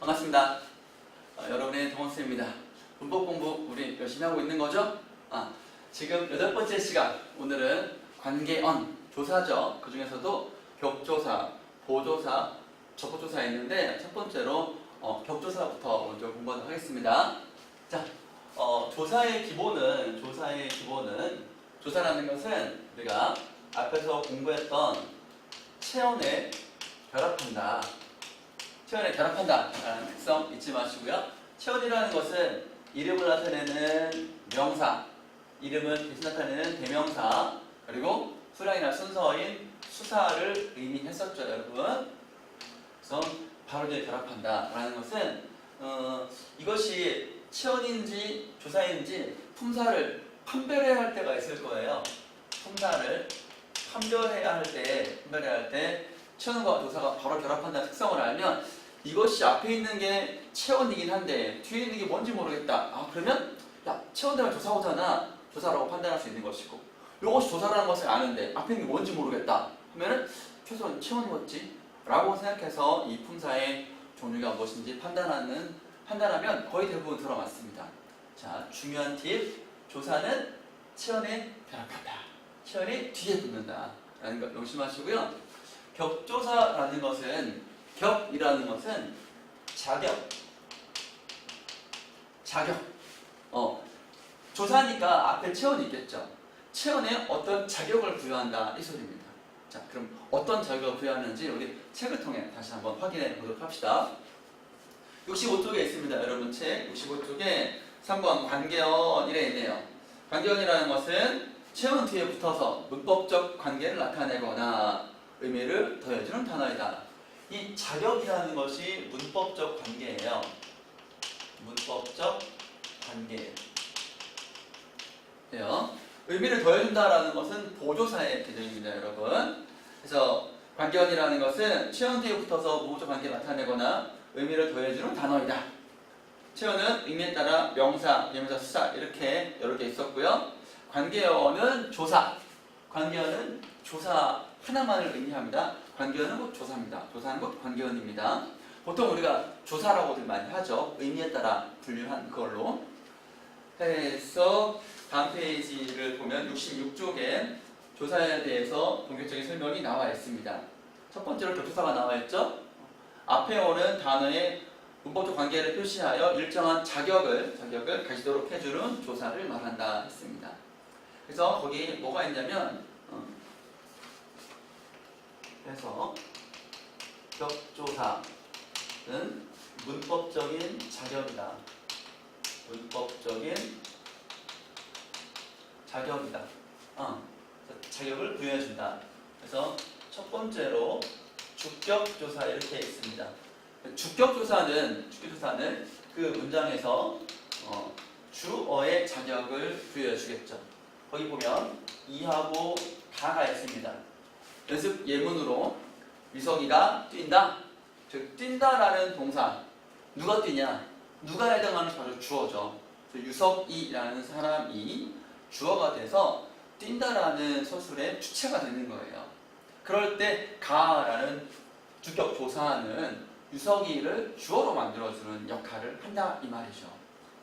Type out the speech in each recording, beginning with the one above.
반갑습니다. 어, 여러분의 동원쌤입니다. 문법 공부 우리 열심히 하고 있는 거죠? 아, 지금 여덟 번째 시간 오늘은 관계언 조사죠. 그 중에서도 격조사, 보조사, 접보조사 있는데 첫 번째로 어, 격조사부터 먼저 공부하도록 하겠습니다. 자, 어, 조사의 기본은 조사의 기본은 조사라는 것은 우리가 앞에서 공부했던 체온에 결합한다. 체온에 결합한다. 라는 특성 잊지 마시고요. 체온이라는 것은 이름을 나타내는 명사, 이름을 대신 나타내는 대명사, 그리고 수량이나 순서인 수사를 의미했었죠, 여러분. 그래서 바로 이제 결합한다. 라는 것은, 어, 이것이 체온인지 조사인지 품사를 판별해야 할 때가 있을 거예요. 품사를 판별해야 할 때, 판별해야 할 때, 체온과 조사가 바로 결합한다는 특성을 알면 이것이 앞에 있는 게 체온이긴 한데 뒤에 있는 게 뭔지 모르겠다. 아 그러면 야 체온되면 조사오잖아. 조사라고 판단할 수 있는 것이고 이것이 조사라는 것을 아는데 앞에 있는 게 뭔지 모르겠다. 하면은 최소한 체온이었지. 라고 생각해서 이 품사의 종류가 무엇인지 판단하는 판단하면 거의 대부분 들어맞습니다. 자 중요한 팁 조사는 체온에 결합한다. 체온이 뒤에 붙는다. 라는 거 명심하시고요. 격조사라는 것은 격이라는 것은 자격, 자격. 어, 조사니까 앞에 체온이 있겠죠. 체온에 어떤 자격을 부여한다 이 소리입니다. 자, 그럼 어떤 자격을 부여하는지 우리 책을 통해 다시 한번 확인해 보도록 합시다. 65쪽에 있습니다. 여러분 책 65쪽에 3번 관계어 1에 있네요. 관계어이라는 것은 체온 뒤에 붙어서 문법적 관계를 나타내거나 의미를 더해주는 단어이다. 이 자격이라는 것이 문법적 관계예요. 문법적 관계 예요. 의미를 더해준다라는 것은 보조사의 개념입니다, 여러분. 그래서 관계원이라는 것은 체온 뒤에 붙어서 무조적 관계를 나타내거나 의미를 더해주는 단어이다. 체온은 의미에 따라 명사, 예명사, 수사 이렇게 여러 개 있었고요. 관계어는 조사. 관계어는 조사 하나만을 의미합니다. 관계어는 곧 조사입니다. 조사는 곧 관계어입니다. 보통 우리가 조사라고들 많이 하죠. 의미에 따라 분류한 걸로. 해서 다음 페이지를 보면 66쪽에 조사에 대해서 본격적인 설명이 나와 있습니다. 첫 번째로 격조사가 나와 있죠. 앞에 오는 단어의 문법적 관계를 표시하여 일정한 자격을 자격을 가지도록 해주는 조사를 말한다 했습니다. 그래서 거기 뭐가 있냐면 어, 그래서 격조사는 문법적인 자격이다. 문법적인 자격이다. 어, 자격을 부여해준다. 그래서 첫 번째로 주격조사 이렇게 있습니다. 주격조사는 주격조사는 그 문장에서 어, 주어의 자격을 부여해주겠죠. 거기 보면 이하고 다가 있습니다. 연습 예문으로 유석이가 뛴다. 즉 뛴다라는 동사 누가 뛰냐? 누가 해당하는 바로 주어죠. 유석이라는 사람이 주어가 돼서 뛴다라는 서술의 주체가 되는 거예요. 그럴 때 가라는 주격 조사는 유석이를 주어로 만들어주는 역할을 한다 이 말이죠.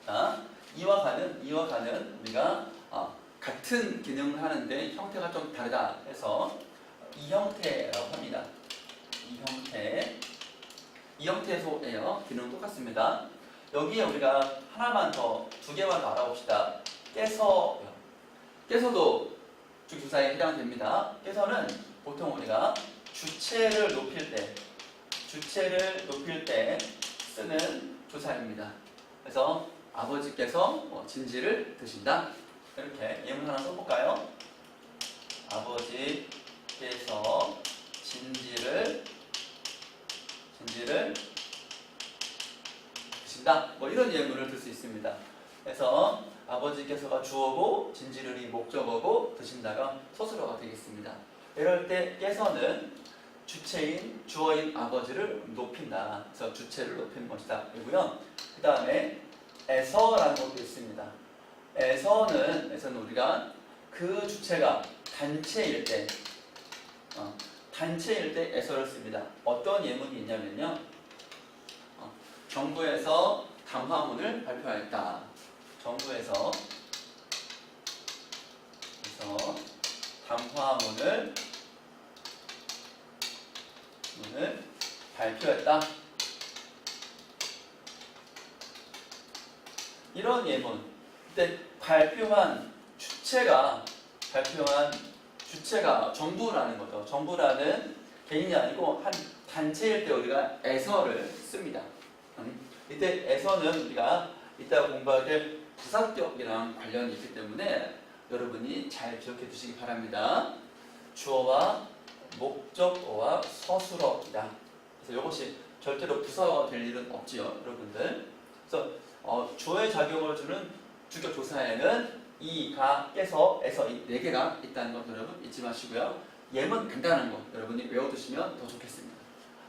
자, 이와 가는 이와 가는 우리가 어, 같은 기능을 하는데 형태가 좀 다르다 해서 이 형태라고 합니다. 이 형태 이 형태소예요. 기능 똑같습니다. 여기에 우리가 하나만 더 두 개만 더 알아봅시다. 깨서 깨서도 주주사에 해당됩니다. 깨서는 보통 우리가 주체를 높일 때 주체를 높일 때 쓰는 조사입니다. 그래서 아버지께서 뭐 진지를 드신다. 이렇게 예문 하나 써볼까요? 아버지 께서 진지를 진지를 드신다. 뭐 이런 예문을 들 수 있습니다. 그래서 아버지께서가 주어고 진지를 이 목적어고 드신다가 서술어가 되겠습니다. 이럴 때 깨서는 주체인 주어인 아버지를 높인다. 그래서 주체를 높이는 것이다. 이고요. 그 다음에 에서라는 것도 있습니다. 에서는 에서는 우리가 그 주체가 단체일 때 어, 단체일 때 에서를 씁니다. 어떤 예문이 있냐면요. 어, 정부에서 담화문을 발표하였다. 정부에서 그래서 담화문을 문을 발표했다. 이런 예문. 그때 발표한 주체가 발표한 주체가 정부라는 거죠. 정부라는 개인이 아니고 한 단체일 때 우리가 에서를 씁니다. 음, 이때 에서는 우리가 이따 공부할 때 부사격이랑 관련이 있기 때문에 여러분이 잘 기억해 두시기 바랍니다. 주어와 목적어와 서술어이다. 그래서 이것이 절대로 부사가 될 일은 없지요, 여러분들. 그래서 어, 주어의 작용을 주는 주격 조사에는 이, 가, 에서, 에서 이 네 개가 있다는 것 여러분 잊지 마시고요. 예문 간단한 거 여러분이 외워두시면 더 좋겠습니다.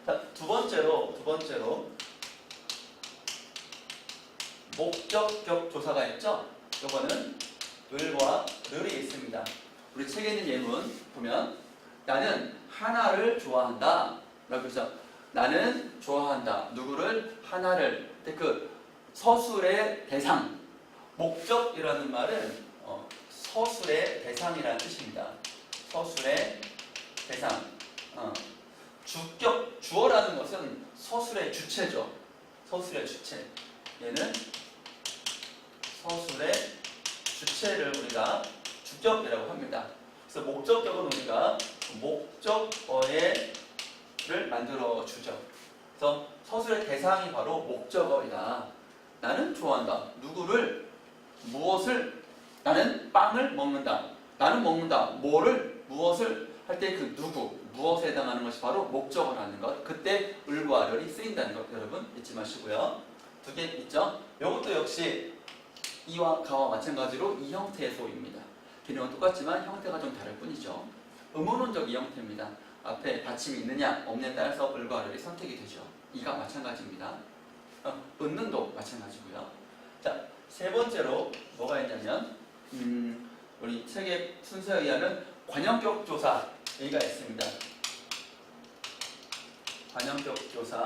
자, 두 번째로 두 번째로 목적격 조사가 있죠. 요거는 을과 을이 있습니다. 우리 책에 있는 예문 보면 나는 하나를 좋아한다. 라고 해서 나는 좋아한다. 누구를 하나를. 그 서술의 대상 목적이라는 말은 어, 서술의 대상이라는 뜻입니다. 서술의 대상. 어, 주격 주어라는 것은 서술의 주체죠. 서술의 주체. 얘는 서술의 주체를 우리가 주격이라고 합니다. 그래서 목적격은 우리가 목적어의 를 만들어 주죠. 그래서 서술의 대상이 바로 목적어이다. 나는 좋아한다. 누구를 무엇을 나는 빵을 먹는다. 나는 먹는다. 뭐를 무엇을 할 때 그 누구 무엇에 해당하는 것이 바로 목적어라는 것. 그때 을과 렬이 쓰인다는 것 여러분 잊지 마시고요. 두 개 있죠. 이것도 역시 이와 가와 마찬가지로 이 형태의 소입니다. 기능은 똑같지만 형태가 좀 다를 뿐이죠. 의문론적 이 형태입니다. 앞에 받침이 있느냐 없느냐에 따라서 을과 렬이 선택이 되죠. 이가 마찬가지입니다. 어, 은는도 마찬가지고요. 자, 세 번째로 뭐가 있냐면 음, 우리 책의 순서에 의하면 관형격 조사 여기가 있습니다. 관형격 조사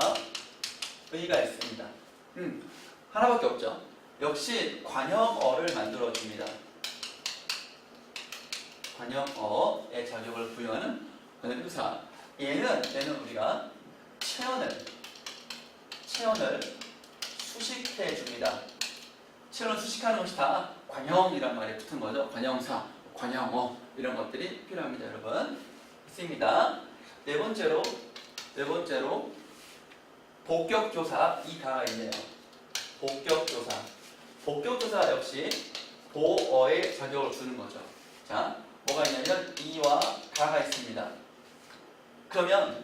의의가 있습니다. 음, 하나밖에 없죠. 역시 관형어를 만들어 줍니다. 관형어의 자격을 부여하는 관형교사. 얘는 얘는 우리가 체언을 체언을 수식해 줍니다. 체언을 수식하는 것이 다 관형이란 말에 붙은 거죠. 관형사, 관형어 이런 것들이 필요합니다, 여러분. 있습니다. 네 번째로 네 번째로 복격조사 이 가가 있네요. 복격조사. 복격조사 역시 보어의 자격을 주는 거죠. 자, 뭐가 있냐면 이와 가가 있습니다. 그러면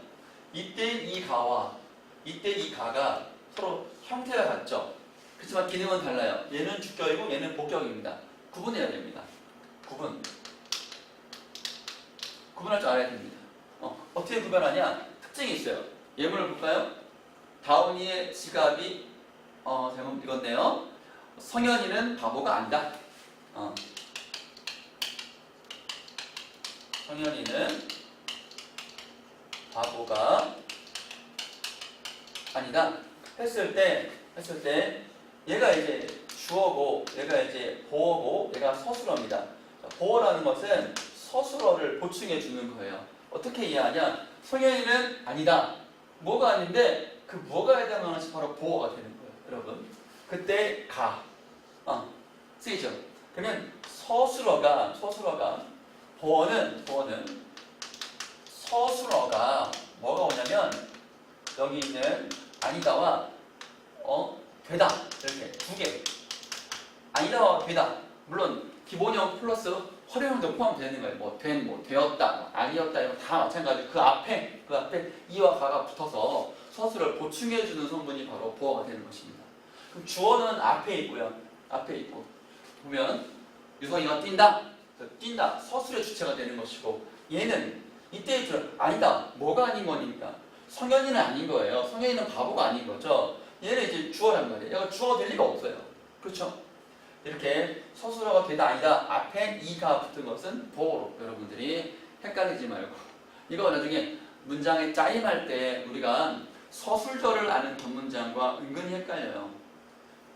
이때 이 가와 이때 이 가가 서로 형태가 같죠. 그렇지만 기능은 달라요. 얘는 주격이고 얘는 복격입니다. 구분해야 됩니다. 구분. 구분할 줄 알아야 됩니다. 어, 어떻게 구별하냐? 특징이 있어요. 예문을 볼까요? 다운이의 지갑이 어, 잘못 읽었네요. 성현이는 바보가 아니다. 어. 성현이는 바보가 아니다. 했을 때 했을 때 얘가 이제 주어고 얘가 이제 보어고 얘가 서술어입니다. 자, 보어라는 것은 서술어를 보충해 주는 거예요. 어떻게 이해하냐? 성현이는 아니다. 뭐가 아닌데 그 뭐가 해당하는 것이 바로 보어가 되는 거예요, 여러분. 그때 가, 어, 쓰이죠. 그러면 서술어가 서술어가 보어는 보어는 서술어가 뭐가 오냐면 여기 있는 아니다와 어 되다 이렇게 두 개. 아니다와 되다. 물론 기본형 플러스 활용형도 포함되는 거예요. 뭐 된, 뭐 되었다, 뭐 아니었다 이거 다 마찬가지. 그 앞에 그 앞에 이와 가가 붙어서 서술을 보충해 주는 성분이 바로 보어가 되는 것입니다. 그럼 주어는 앞에 있고요. 앞에 있고 보면 유성이가 뛴다. 뛴다. 서술의 주체가 되는 것이고 얘는 이때 줄 아니다. 뭐가 아닌 거니까 성현이는 아닌 거예요. 성현이는 바보가 아닌 거죠. 얘는 이제 주어란 말이에요. 얘가 주어가 될 리가 없어요. 그렇죠? 이렇게 서술어가 되다 아니다 앞에 이가 붙은 것은 보어로 여러분들이 헷갈리지 말고 이거 나중에 문장에 짜임할 때 우리가 서술절을 아는 견문장과 은근히 헷갈려요.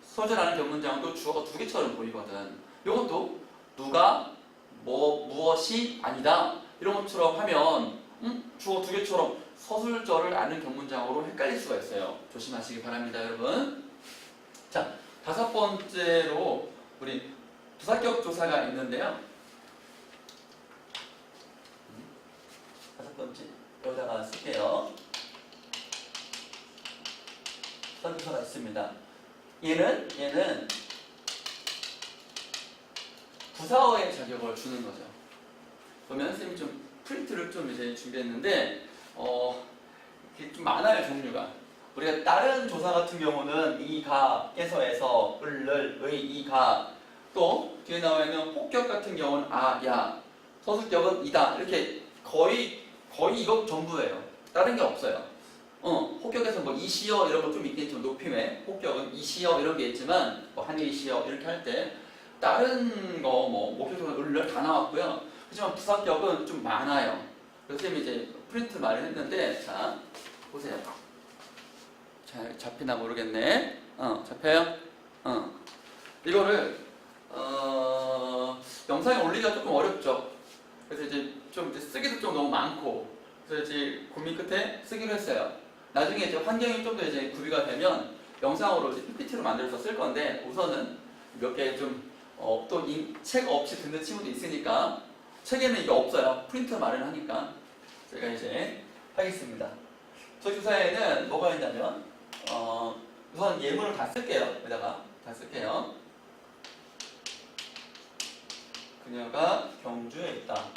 서술 아는 견문장도 주어가 두 개처럼 보이거든. 이것도 누가 뭐 무엇이 아니다 이런 것처럼 하면 음? 주어 두 개처럼 서술절을 아는 견문장으로 헷갈릴 수가 있어요. 조심하시기 바랍니다, 여러분. 자, 다섯 번째로 우리 부사격 조사가 있는데요. 음, 다섯 번째 여기다가 쓸게요. 부사격 조사가 있습니다. 얘는 얘는 부사어의 자격을 주는 거죠. 그러면 선생님이 좀 프린트를 좀 이제 준비했는데 어 좀 많아요 종류가. 우리가 다른 조사 같은 경우는 이가에서에서 을을 의 이가 또 뒤에 나와 있는 혹격 같은 경우는 아 야 서술격은 이다 이렇게 거의 거의 이거 전부예요. 다른 게 없어요. 어 혹격에서 뭐 이시여 이런 거 좀 있겠지만 높임에 혹격은 이시여 이런 게 있지만 뭐 한이시여 이렇게 할 때 다른 거 뭐 목격조사 을을 다 나왔고요. 하지만 부사격은 좀 많아요. 선생님이 이제 프린트 마련했는데 자 보세요. 잘 잡히나 모르겠네. 어 잡혀요? 어 이거를 어 영상에 올리기가 조금 어렵죠. 그래서 이제 좀 이제 쓰기도 좀 너무 많고 그래서 이제 고민 끝에 쓰기로 했어요. 나중에 이제 환경이 좀 더 이제 구비가 되면 영상으로 이제 PPT로 만들어서 쓸 건데 우선은 몇 개좀 어, 또책 없이 듣는 친구도 있으니까 책에는 이게 없어요. 프린트 마련하니까 제가 이제 하겠습니다. 저희 주사에는 뭐가 있냐면 어, 우선 예문을 다 쓸게요. 여기다가 다 쓸게요. 그녀가 경주에 있다.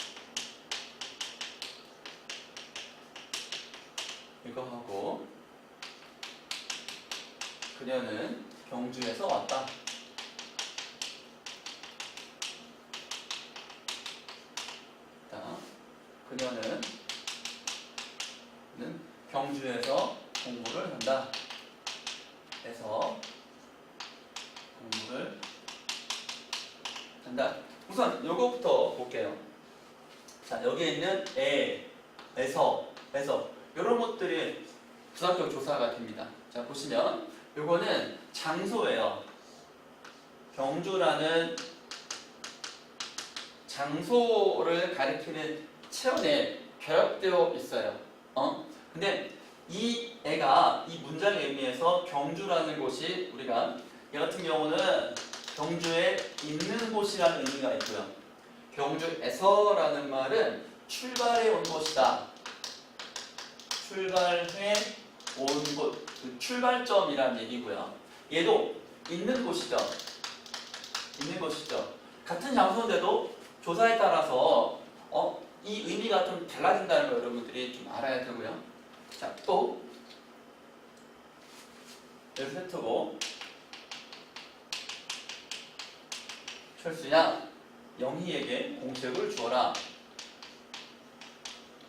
이거 하고 그녀는 경주에서 왔다. 자, 그녀는 는 경주에서 공부를 한다. 해서 공부를 한다. 우선 요거부터 볼게요. 자, 여기에 있는 에, 에서, 에서 이런 것들이 부사격 조사가 됩니다. 자, 보시면 요거는 장소예요. 경주라는 장소를 가리키는 체온에 결합되어 있어요. 어? 근데 이 애가 이 문장의 의미에서 경주라는 곳이 우리가 얘 같은 경우는 경주에 있는 곳이라는 의미가 있고요. 경주에서라는 말은 출발해 온 곳이다. 출발해 온 곳, 그 출발점이라는 얘기고요. 얘도 있는 곳이죠. 있는 곳이죠. 같은 장소인데도 조사에 따라서 어, 이 의미가 좀 달라진다는 걸 여러분들이 좀 알아야 되고요. 자, 또 여기 세트고 철수야 영희에게 공책을 주어라.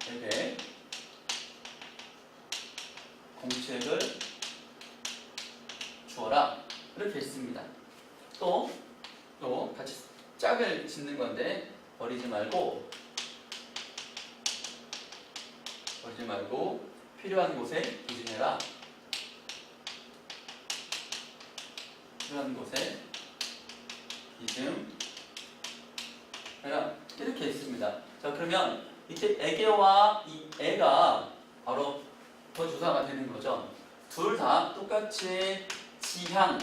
에게 공책을 주어라. 이렇게 있습니다. 또, 또 같이 짝을 짓는 건데 버리지 말고 버리지 말고 필요한 곳에 기증해라. 필요한 곳에 기증해라. 이렇게 있습니다. 자 그러면 이때 애계와 이 애가 바로 더 조사가 되는 거죠. 둘 다 똑같이 지향,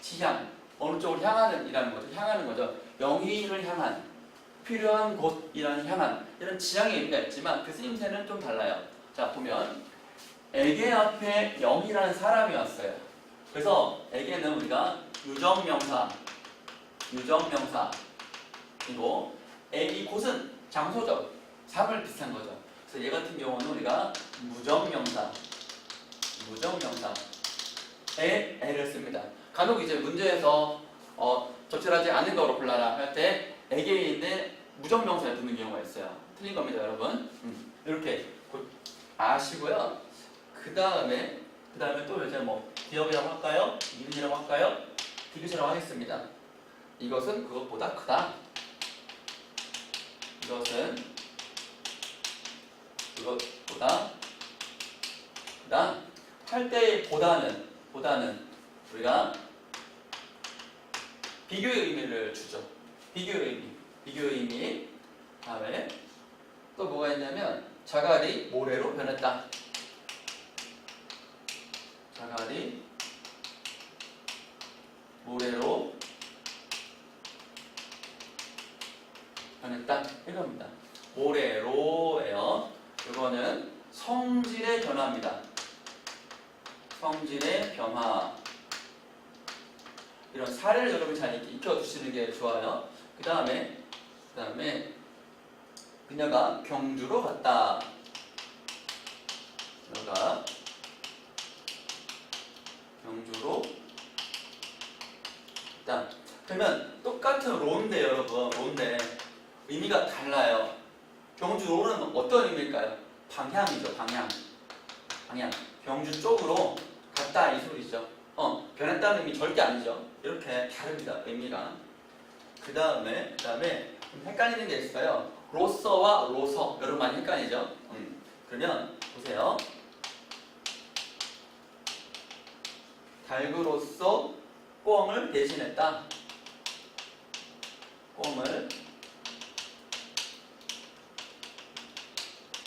지향 어느 쪽을 향하는 이라는 거죠. 향하는 거죠. 영희를 향한 필요한 곳이라는 향한 이런 지향의 의미가 있지만 그 쓰임새는 좀 달라요. 자 보면 에게 앞에 영이라는 사람이 왔어요. 그래서 에게는 우리가 유정명사, 유정명사 그리고 에, 이 곳은 장소죠. 사물 비슷한 거죠. 그래서 얘 같은 경우는 우리가 무정명사, 무정명사 에, 에를 씁니다. 간혹 이제 문제에서 어, 적절하지 않은 거로 골라라 할 때 에게 있는 무정명사에 붙는 경우가 있어요. 틀린 겁니다, 여러분. 음, 이렇게 곧 아시고요. 그 다음에 그 다음에 또 이제 뭐 기업이라고 할까요? 이윤이라고 할까요? 디귿이라고 하겠습니다. 이것은 그것보다 크다. 이것은 그것보다 그다음 할 때 보다는 보다는 우리가 비교의 의미를 주죠. 비교의 의미, 비교의 의미. 다음에 또 뭐가 있냐면 자갈이 모래로 변했다. 자갈이 모래로 변했다. 이겁니다. 모래로예요. 이거는 성질의 변화입니다. 성질의 변화. 이런 사례를 여러분 잘 익- 익혀두시는 게 좋아요. 그 다음에, 그 다음에, 그녀가 경주로 갔다. 그녀가 경주로 갔다. 그러면 똑같은 로인데 여러분, 로인데 의미가 달라요. 경주 로는 어떤 의미일까요? 방향이죠, 방향. 방향. 경주 쪽으로 갔다 이 소리죠. 어, 변했다는 의미 절대 아니죠. 이렇게 다릅니다. 의미가. 그 다음에, 그 다음에 좀 헷갈리는 게 있어요. 로서와 로서. 여러분 많이 헷갈리죠? 음. 그러면 보세요. 달그로서 꽁을 대신했다. 꽁을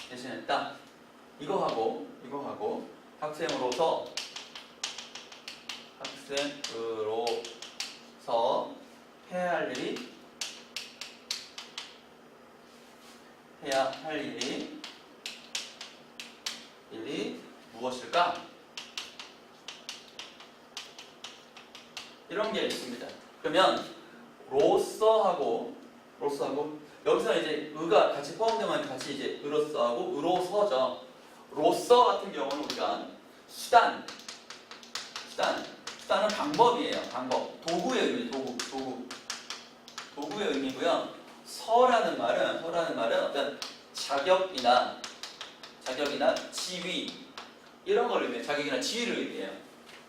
대신했다. 이거 하고 이거 하고 학생으로서 학생으로서 해야 할 일이 해야 할 일이 일이 무엇일까? 이런 게 있습니다. 그러면 로서하고 로서하고 여기서 이제 의가 같이 포함되면 같이 이제 의로서하고 의로서죠. 로서 같은 경우는 우리가 수단, 수단, 수단은 방법이에요. 방법, 도구의 의미, 도구, 도구, 도구의 의미고요. 서라는 말은 서라는 말은 어떤 자격이나 자격이나 지위 이런 걸 의미해요. 자격이나 지위를 의미해요.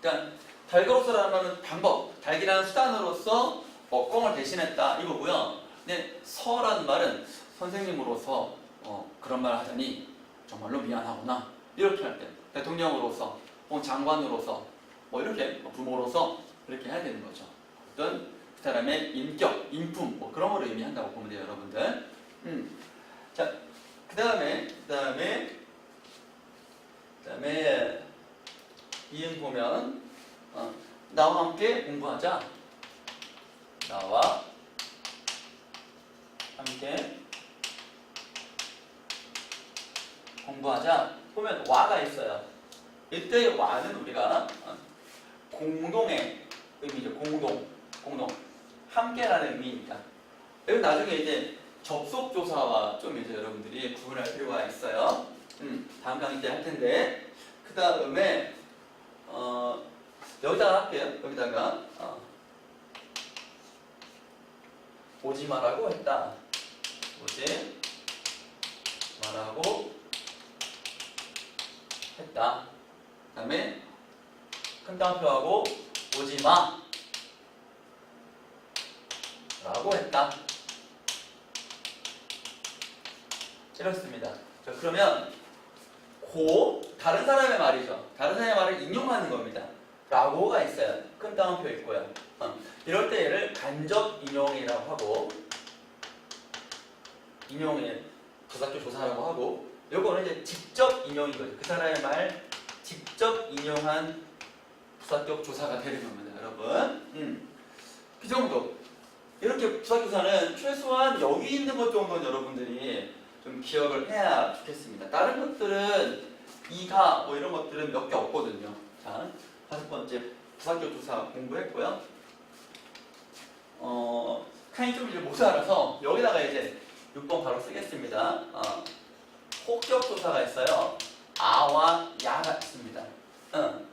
그러니까 달그로서라는 말은 방법, 달기라는 수단으로서 먹공을 대신했다 이거고요. 근데 서라는 말은 선생님으로서 어, 그런 말을 하자니 정말로 미안하구나 이렇게 할 때 대통령으로서 혹은 장관으로서 뭐 이렇게 뭐 부모로서 이렇게 해야 되는 거죠. 어떤 그 사람의 인격, 인품 뭐 그런 걸 의미한다고 보면 돼요, 여러분들. 음. 자, 그 다음에 그 다음에 그 다음에 이응 보면 어, 나와 함께 공부하자. 나와 함께 공부하자. 보면 와가 있어요. 이때 와는 우리가 어, 공동의 의미죠. 공동, 공동. 함께라는 의미입니다. 여기 나중에 이제 접속 조사와 좀 이제 여러분들이 구분할 필요가 있어요. 음, 다음 강의 때 할 텐데 그 다음에 어, 여기다가 할게요. 여기다가 어, 오지 마라고 했다. 오지 마라고 했다. 그 다음에 큰 따옴표하고 오지 마 라고 했다. 이렇습니다. 자, 그러면 고 다른 사람의 말이죠. 다른 사람의 말을 인용하는 겁니다. 라고가 있어요. 큰 따옴표 있고요. 어, 이럴 때 얘를 간접 인용이라고 하고 인용의 부사적 조사라고 하고 요거는 이제 직접 인용인 거죠. 그 사람의 말 직접 인용한 부사적 조사가 되는 겁니다, 여러분. 음. 그 정도. 이렇게 부사조사는 최소한 여기 있는 것 정도는 여러분들이 좀 기억을 해야 좋겠습니다. 다른 것들은 이가 뭐 이런 것들은 몇 개 없거든요. 자, 다섯 번째 부사적 조사 공부했고요. 어, 칸이 좀 이제 못 알아서 여기다가 이제 6번 바로 쓰겠습니다. 어, 혹격 조사가 있어요. 아와 야가 있습니다. 응.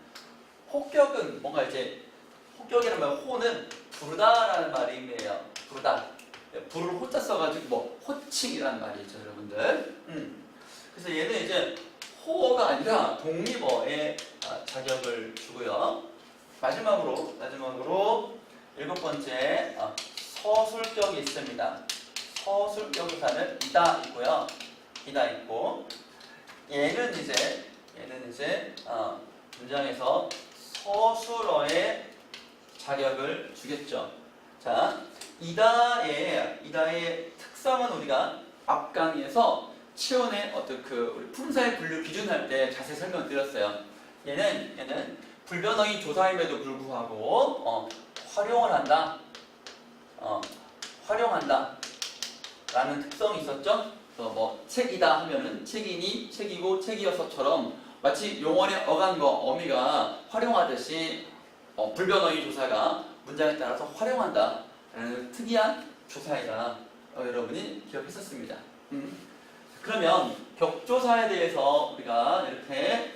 혹격은 뭔가 이제 혹격이라면 호는 부르다라는 말이 의미해요. 부르다. 불을 호자 써가지고 뭐 호칭이라는 말이죠, 여러분들. 음. 그래서 얘는 이제 호어가 아니라 독립어의 아, 자격을 주고요. 마지막으로 마지막으로 일곱 번째 아, 서술격이 있습니다. 서술격 의사는 이다 있고요. 이다 있고 얘는 이제 얘는 이제 어, 문장에서 서술어의 자격을 주겠죠. 자, 이다의 이다의 특성은 우리가 앞 강의에서 치원의 어떤 그 우리 품사의 분류 기준할 때 자세히 설명드렸어요. 얘는 얘는 불변어의 조사임에도 불구하고 어, 활용을 한다. 어, 활용한다. 라는 특성이 있었죠. 그래서 뭐 책이다 하면은 책이니 책이고 책이어서처럼 마치 용어의 어간과 어미가 활용하듯이 어, 불변어의 조사가 문장에 따라서 활용한다. 라는 특이한 조사이다. 어, 여러분이 기억했었습니다. 음. 그러면 격조사에 대해서 우리가 이렇게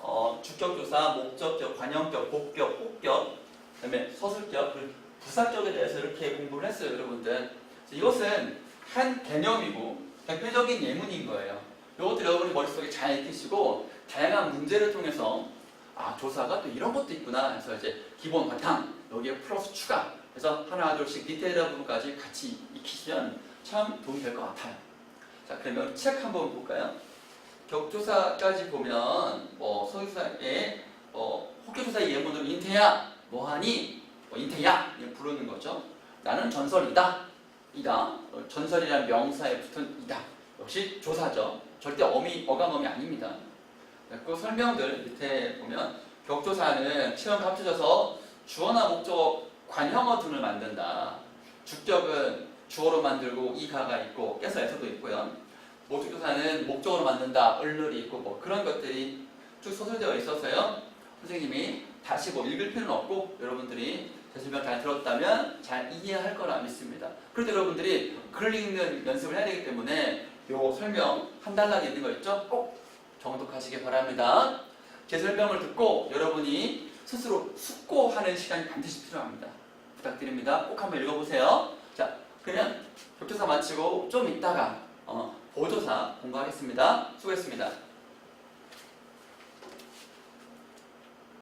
어, 주격조사, 목적격, 관형격, 복격, 혹격, 그다음에 서술격, 부사격에 대해서 이렇게 공부를 했어요, 여러분들. 이것은 한 개념이고 대표적인 예문인 거예요. 이것들 여러분이 머릿속에 잘 익히시고 다양한 문제를 통해서 아 조사가 또 이런 것도 있구나 해서 이제 기본 바탕 여기에 플러스 추가 그래서 하나 둘씩 디테일한 부분까지 같이 익히시면 참 도움이 될 것 같아요. 자 그러면 책 한번 볼까요? 격조사까지 보면 뭐 소유사의 뭐 혹교조사의 예문으로 인태야 뭐하니 뭐 인태야 이렇게 부르는 거죠. 나는 전설이다 이다 어, 전설이란 명사에 붙은 이다 역시 조사죠. 절대 어미 어감어미 아닙니다. 그 설명들 밑에 보면 격조사는 치어가 합쳐져서 주어나 목적어 관형어 등을 만든다. 주격은 주어로 만들고 이가가 있고 깨서 에서도 있고요. 목적조사는 목적어로 만든다. 을을이 있고 뭐 그런 것들이 쭉 소설되어 있어서요. 선생님이 다시 뭐 읽을 필요는 없고 여러분들이 제 설명 잘 들었다면 잘 이해할 거라 믿습니다. 그런데 여러분들이 글 읽는 연습을 해야 되기 때문에 요 설명 한 달락에 있는 거 있죠? 꼭 정독하시기 바랍니다. 제 설명을 듣고 여러분이 스스로 숙고하는 시간이 반드시 필요합니다. 부탁드립니다. 꼭 한번 읽어보세요. 자, 그러면 격조사 마치고 좀 있다가 어, 보조사 공부하겠습니다. 수고했습니다.